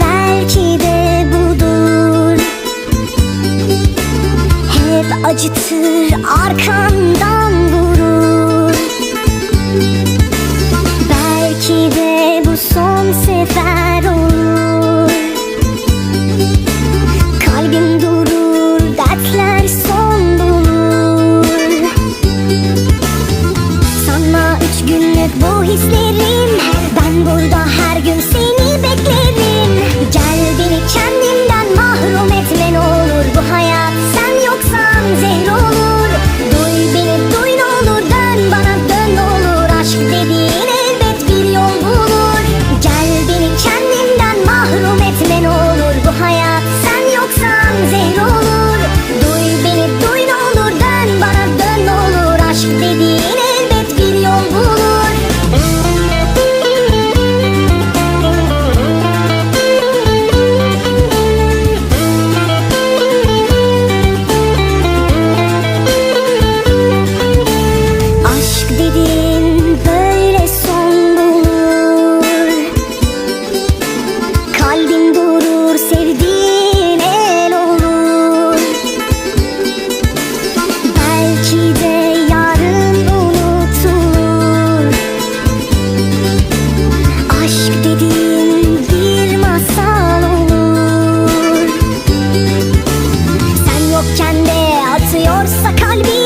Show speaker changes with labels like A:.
A: Belki de budur. Hep acıtır arkanda の kalbi